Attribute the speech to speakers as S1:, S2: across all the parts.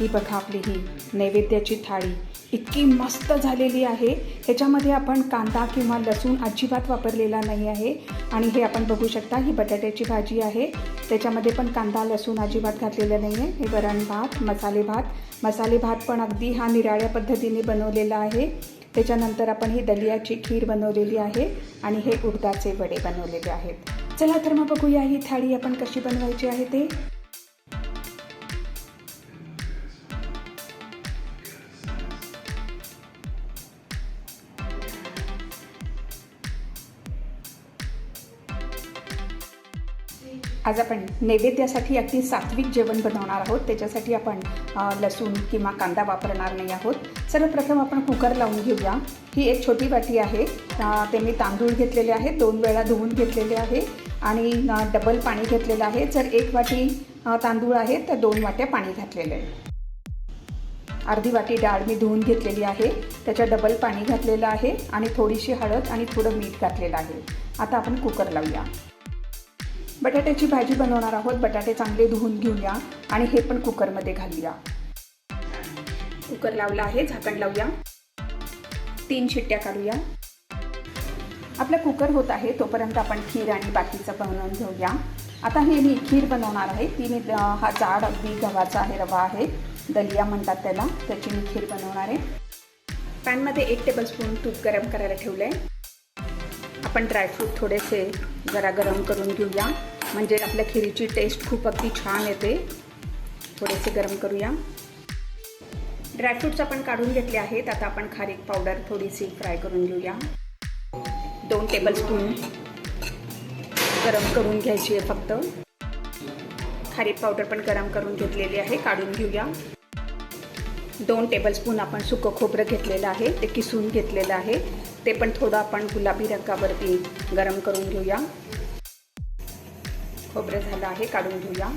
S1: ही बघा आपली ही नैवेद्याची थाळी. इतकी मस्त झालेली आहे. ह्याच्यामध्ये आपण कांदा किंवा लसूण अजिबात वापरलेला नाही आहे. आणि हे आपण बघू शकता ही बटाट्याची भाजी आहे. त्याच्यामध्ये पण कांदा लसूण अजिबात घातलेलं नाही आहे. हे वरण भात मसाले भात. मसाले भात पण अगदी हा निराळ्या पद्धतीने बनवलेला आहे. त्याच्यानंतर आपण ही दलियाची खीर बनवलेली आहे आणि हे उडदाचे वडे बनवलेले आहेत. चला तर मग बघूया ही थाळी आपण कशी बनवायची आहे ते. आज आपण नैवेद्यासाठी अगदी सात्विक जेवण बनवणार आहोत. त्याच्यासाठी आपण लसूण किंवा कांदा वापरणार नाही आहोत. सर्वप्रथम आपण कुकर लावून घेऊया. ही एक छोटी वाटी आहे. ते मी तांदूळ घेतलेले आहे. दोन वेळा धुवून घेतलेले आहे. आणि डबल पाणी घेतलेलं आहे. जर एक वाटी तांदूळ आहे तर दोन वाट्या पाणी घातलेलं आहे. अर्धी वाटी डाळ मी धुवून घेतलेली आहे. त्याच्यात डबल पाणी घातलेलं आहे. आणि थोडीशी हळद आणि थोडं मीठ घातलेलं आहे. आता आपण कुकर लावूया. बटाट्याची भाजी बनवणार आहोत. बटाटे चांगले धुवून घेऊया आणि हे पण कुकरमध्ये घालूया कुकर लावला आहे झाकण लावूया. तीन शिट्ट्या काढूया. आपला कुकर होत आहे तोपर्यंत आपण खीर आणि बाकीचं बनवून घेऊया. आता हे मी खीर बनवणार आहे. ती मी हा जाड अगदी गव्हाचा आहे रवा आहे. दलिया म्हणतात त्याला त्याची मी खीर बनवणार आहे. पॅनमध्ये एक टेबलस्पून तूप गरम करायला ठेवलं आहे आपण ड्रायफ्रूट थोडेसे जरा गरम करून घेऊया. म्हणजे आपल्या खिरीची टेस्ट खूप अगदी छान येते. थोडेसे गरम करूया. ड्रायफ्रूट्स आपण काढून घेतले आहेत. आता आपण खारीक पावडर थोडीशी फ्राय करून घेऊया. दोन टेबलस्पून गरम करून घ्यायची आहे फक्त. खारीक पावडर पण गरम करून घेतलेली आहे. काढून घेऊया. दोन टेबलस्पून आपण सुकं खोबरं घेतलेलं आहे. ते किसून घेतलेलं आहे. ते पण थोडं आपण गुलाबी रंगावरती गरम करून घेऊया. खोबरं झालं आहे काढून घेऊया.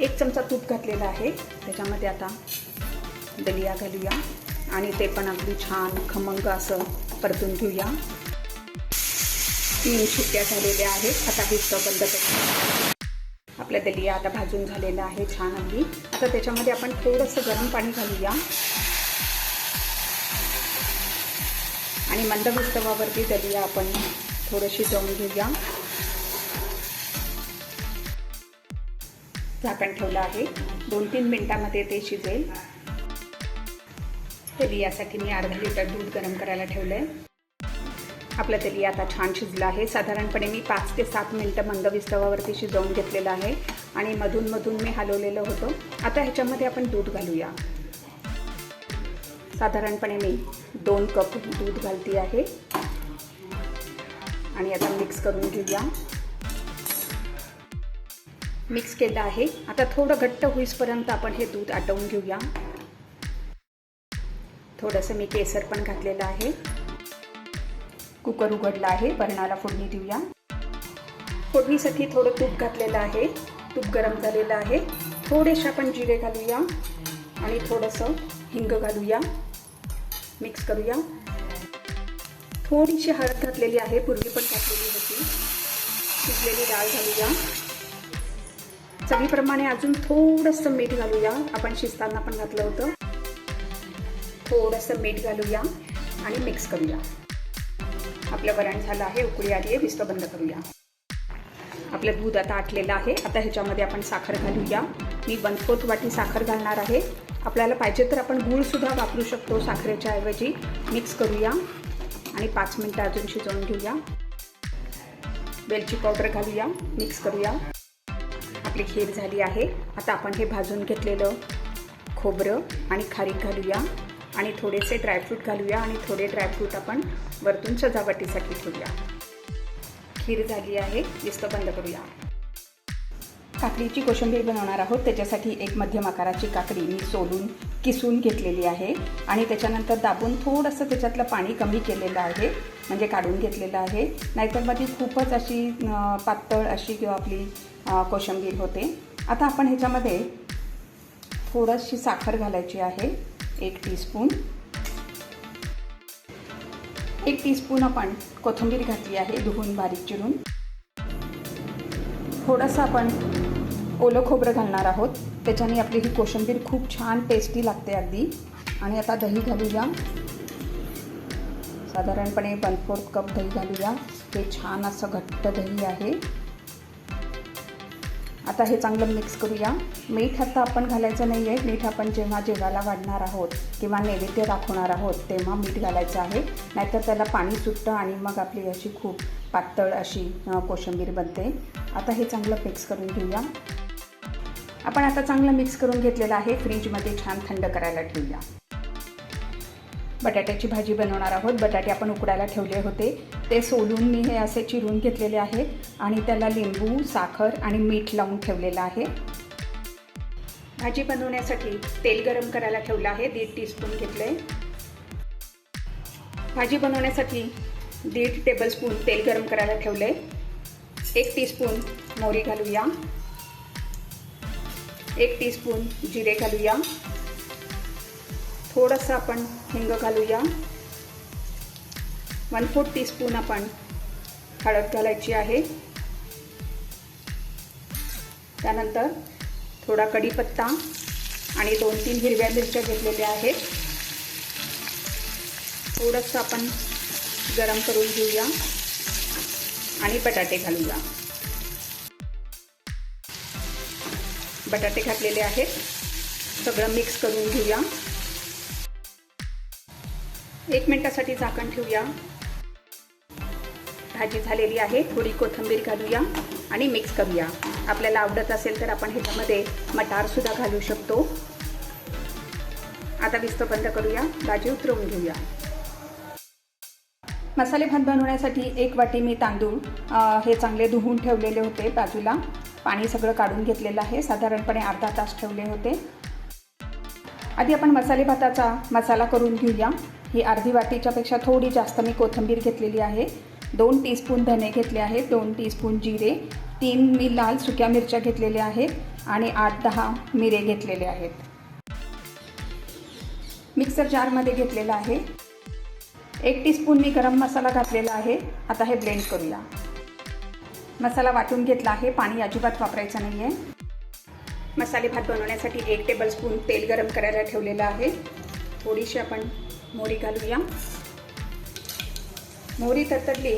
S1: एक चमचा तूप घातलेला आहे त्याच्यामध्ये आता दलिया घालूया. आणि ते पण अगदी छान खमंग असं परतून घेऊया. तीन शिट्ट्या झालेल्या आहेत आता ही स्टव बंद करूया. आपला दलिया आता भाजून झालेला आहे छान अगदी. आता त्याच्यामध्ये आपण थोडंसं गरम पाणी घालूया. आणि मंद विस्तवावरती दलिया आपण थोडं शिजवून घेऊया. झाकण ठेवलं आहे. दोन तीन मिनटामध्ये ते शिजेल. दलियासाठी मी अर्धा लिटर दूध गरम करायला ठेवलं आहे आपलं तेली आता छान शिजलं आहे. साधारणपणे मी पाच ते सात मिनटं मंद विस्तवावरती शिजवून घेतलेलं आहे आणि मधून मधून मी हलवलेलं होतं. आता ह्याच्यामध्ये आपण दूध घालूया. साधारणपणे मी दोन कप दूध घालते आहे. आणि आता मिक्स करून घेऊया. मिक्स केलं आहे. आता थोडं घट्ट होईसपर्यंत आपण हे दूध आटवून घेऊया. थोडंसं मी केसर पण घातलेलं आहे. कुकर उघडला आहे. बरणाला फोडणी देऊया. फोडणीसाठी थोडं तूप घातलेलं आहे. तूप गरम झालेलं आहे. थोडेसे आपण जिरे घालूया आणि थोडंसं हिंग घालूया. मिक्स करूया. थोडीशी हळद घातलेली आहे. पूर्वी पण घातलेली होती. शिजलेली डाळ घालूया. चवीप्रमाणे अजून थोडंसं मीठ घालूया. आपण शिजताना पण घातलं होतं. थोडंसं मीठ घालूया आणि मिक्स करूया. आपलं वरण झालं आहे उकळी आली आहे विस्त बंद करूया. आपलं दूध आता आटलेलं आहे. आता ह्याच्यामध्ये आपण साखर घालूया. मी वन फोर्थ वाटी साखर घालणार आहे. आपल्याला पाहिजे तर आपण गूळसुद्धा वापरू शकतो साखरेच्या ऐवजी. मिक्स करूया आणि पाच मिनटं अजून शिजवून घेऊया. वेलची पावडर घालूया. मिक्स करूया. आपली खीर झाली आहे. आता आपण हे भाजून घेतलेलं खोबरं आणि खारीक घालूया. आणि थोडेसे ड्रायफ्रूट घालूया आणि थोडे ड्रायफ्रूट आपण वरतून सजावटीसाठी ठेवूया. खीर झाली आहे. दिसतं बंद करूया. काकडीची कोशिंबीर बनवणार आहोत. त्याच्यासाठी एक मध्यम आकाराची काकडी मी सोलून किसून घेतलेली आहे. आणि त्याच्यानंतर दाबून थोडंसं त्याच्यातलं पाणी कमी केलेलं आहे. म्हणजे काढून घेतलेलं आहे. नाहीतर मग ती खूपच अशी पातळ अशी किंवा आपली कोशिंबीर होते. आता आपण ह्याच्यामध्ये थोडीशी साखर घालायची आहे. एक टीस्पून. एक टीस्पून आपण कोथिंबीर घातली आहे. धुवून बारीक चिरून. थोडंसं आपण ओलं खोबरं घालणार आहोत. त्याच्याने आपली ही कोशिंबीर खूप छान टेस्टी लागते अगदी. आणि आता दही घालूया. साधारणपणे वन फोर्थ कप दही घालूया. हे छान असं घट्ट दही आहे. आता हे चांगलं मिक्स करूया. मीठ आता आपण घालायचं नाही आहे मीठ आपण जेव्हा जेवायला वाढणार आहोत किंवा नैवेद्य दाखवणार आहोत तेव्हा मीठ घालायचं आहे. नाहीतर त्याला पाणी सुटतं आणि मग आपली अशी खूप पातळ अशी कोशंबीर कोशिंबीर बनते. आता हे चांगलं मिक्स करून घेऊया. आपण आता चांगलं मिक्स करून घेतलेलं आहे. फ्रीजमध्ये छान थंड करायला ठेवूया. बटाट्याची भाजी बनवणार आहोत. बटाटे आपण उकडायला ठेवले होते. ते सोलून मी हे असे चिरून घेतलेले आहे. आणि त्याला लिंबू साखर आणि मीठ लावून ठेवलेलं आहे. भाजी बनवण्यासाठी तेल गरम करायला ठेवलं आहे. दीड टीस्पून घेतलं आहे भाजी बनवण्यासाठी दीड टेबलस्पून तेल गरम करायला ठेवलं आहे एक टीस्पून मोहरी घालूया. एक टीस्पून जिरे घालूया. थोडंसं आपण हिंग घालूया. वन फोर्थ टीस्पून आपण हळद घालायची आहे. त्यानंतर थोडा कढीपत्ता आणि दोन तीन हिरव्या मिरच्या घेतलेल्या आहेत. थोडंसं आपण गरम करून घेऊया आणि बटाटे घालूया. बटाटे घातलेले आहेत. सगळं मिक्स करून घेऊया. एक मिनटासाठी झाकण ठेवूया. भाजी झालेली आहे. थोडी कोथिंबीर घालूया आणि मिक्स करूया. आपल्याला आवडत असेल तर आपण ह्याच्यामध्ये मटारसुद्धा घालू शकतो. आता विस्त बंद करूया. भाजी उतरवून घेऊया. मसाले भात बनवण्यासाठी एक वाटी मी तांदूळ हे चांगले धुवून ठेवलेले होते बाजूला. पाणी सगळं काढून घेतलेलं आहे. साधारणपणे अर्धा तास ठेवले होते. आधी आपण मसाले भाताचा मसाला करून घेऊया. ही अर्धी वाटीच्यापेक्षा थोडी जास्त मी कोथिंबीर घेतलेली आहे. दोन टीस्पून धने घेतले आहेत. दोन टीस्पून जिरे. तीन मी लाल सुक्या मिरच्या घेतलेल्या आहेत आणि आठ दहा मिरे घेतलेले आहेत. मिक्सर जारमध्ये घेतलेला आहे. एक टीस्पून मी गरम मसाला घातलेला आहे. आता हे ब्लेंड करूया. मसाला वाटून घेतला आहे. पाणी अजिबात वापरायचं नाही आहे मसाले भात बनवण्यासाठी एक टेबलस्पून तेल गरम करायला ठेवलेलं आहे. थोडीशी आपण मोहरी घालूया. मोहरी तरतडली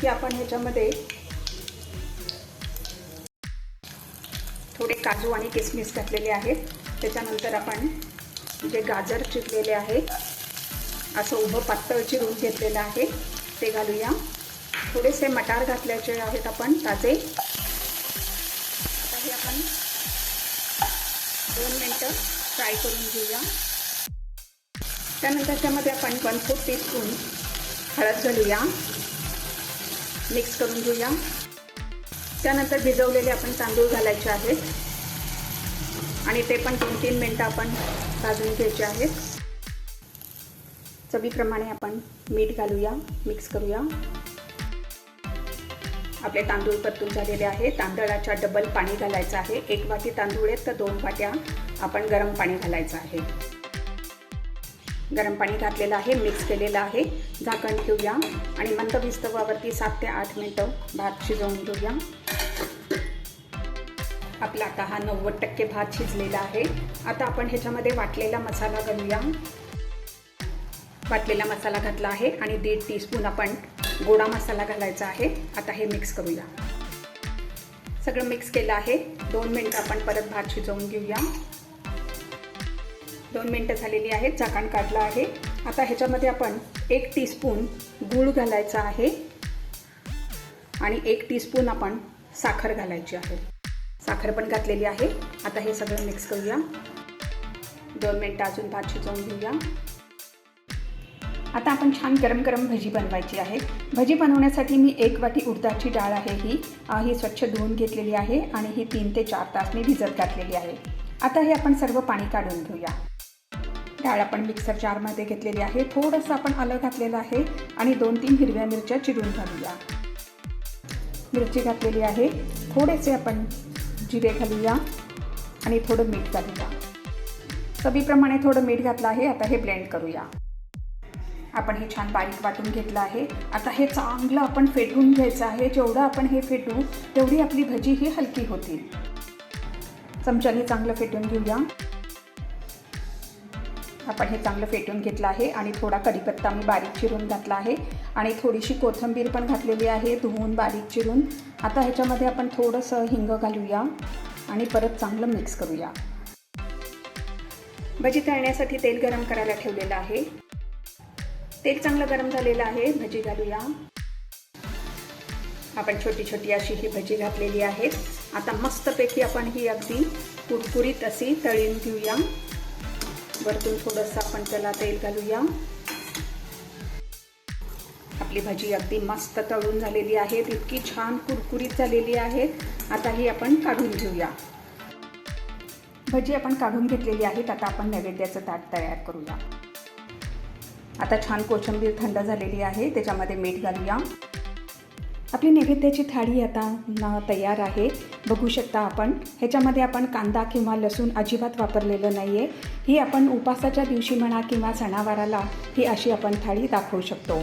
S1: की आपण ह्याच्यामध्ये थोडे काजू आणि किसमिस घातलेले आहेत. त्याच्यानंतर आपण जे गाजर चिरलेले आहे असं उभं पातळ चिरून घेतलेलं आहे ते घालूया. थोडेसे मटार घातल्याचे आहेत आपण ताजे. आता हे आपण दोन मिनटं फ्राय करून घेऊया. त्यानंतर त्यामध्ये आपण वन फोर्थ टीस्पून हळद घालूया. मिक्स करून घेऊया. त्यानंतर भिजवलेले आपण तांदूळ घालायचे आहेत. आणि ते पण दोन तीन मिनटं आपण भाजून घ्यायचे आहेत. चवीप्रमाणे आपण मीठ घालूया मिक्स करूया. आपले तांदूळ परतून झालेले आहे. तांदळाच्या डबल पाणी घालायचं आहे. एक वाटी तांदूळ आहेत तर दोन वाट्या आपण गरम पाणी घालायचं आहे. गरम पाणी घातलेलं आहे मिक्स केलेलं आहे. झाकण ठेवूया आणि मंद विस्तवावरती सात ते आठ मिनटं भात शिजवून घेऊया. आपला आता हा नव्वद टक्के भात शिजलेला आहे. आता आपण ह्याच्यामध्ये वाटलेला मसाला घालूया. वाटलेला मसाला घातला आहे आणि दीड टीस्पून आपण गोडा मसाला घालायचा आहे. आता हे मिक्स करूया. सगळं मिक्स केलं आहे. दोन मिनटं आपण परत भात शिजवून घेऊया. दोन मिनटं झालेली आहेत. झाकण काढलं आहे. आता ह्याच्यामध्ये आपण एक टीस्पून गूळ घालायचा आहे. आणि एक टीस्पून आपण साखर घालायची आहे. साखर पण घातलेली आहे. आता हे सगळं मिक्स करूया. दोन मिनटं अजून भात शिजवून घेऊया. आता आपण छान गरम गरम भजी बनवायची आहे. भजी बनवण्यासाठी मी एक वाटी उडदाची डाळ आहे ही. ही स्वच्छ धुवून घेतलेली आहे आणि ही तीन ते चार तास मी भिजत घातलेली आहे. आता हे आपण सर्व पाणी काढून घेऊया. डाळ आपण मिक्सर जारमध्ये घेतलेली आहे. थोडंसं आपण आलं घातलेलं आहे आणि दोन तीन हिरव्या मिरच्या चिरून घालूया. मिरची घातलेली आहे. थोडेसे आपण जिरे घालूया आणि थोडं मीठ घालूया. चवीप्रमाणे थोडं मीठ घातलं आहे. आता हे ब्लेंड करूया. आपण हे छान बारीक वाटून घेतलं आहे. आता हे चांगलं आपण फेटून घ्यायचं आहे. जेवढं आपण हे फेटू तेवढी आपली भजी ही हलकी होतील. चमच्याने चांगलं फेटून घेऊया. आपण हे चांगलं फेटून घेतलं आहे आणि थोडा कढीपत्ता मी बारीक चिरून घातला आहे. आणि थोडीशी कोथिंबीर पण घातलेली आहे धुवून बारीक चिरून. आता ह्याच्यामध्ये आपण थोडंसं हिंग घालूया आणि परत चांगलं मिक्स करूया. भजी तळण्यासाठी तेल गरम करायला ठेवलेलं आहे. तेल चांगलं गरम झालेलं आहे भजी घालूया. आपण छोटी छोटी अशी ही भजी घातलेली आहेत. आता मस्तपैकी आपण ही अगदी कुरकुरीत अशी तळून घेऊया. वरतून थोडंसं आपण त्याला तेल घालूया. आपली भजी अगदी मस्त तळून झालेली आहे इतकी छान कुरकुरीत झालेली आहे. आता ही आपण काढून घेऊया. भजी आपण काढून घेतलेली आहेत आता आपण नैवेद्याचं ताट तयार करूया. आता छान कोशिंबीर थंड झालेली आहे त्याच्यामध्ये मीठ घालूया. आपली नैवेद्याची थाळी आता तयार आहे. बघू शकता आपण ह्याच्यामध्ये आपण कांदा किंवा लसूण अजिबात वापरलेलं नाही आहे ही आपण उपासाच्या दिवशी म्हणा किंवा सणावाराला ही अशी आपण थाळी दाखवू शकतो.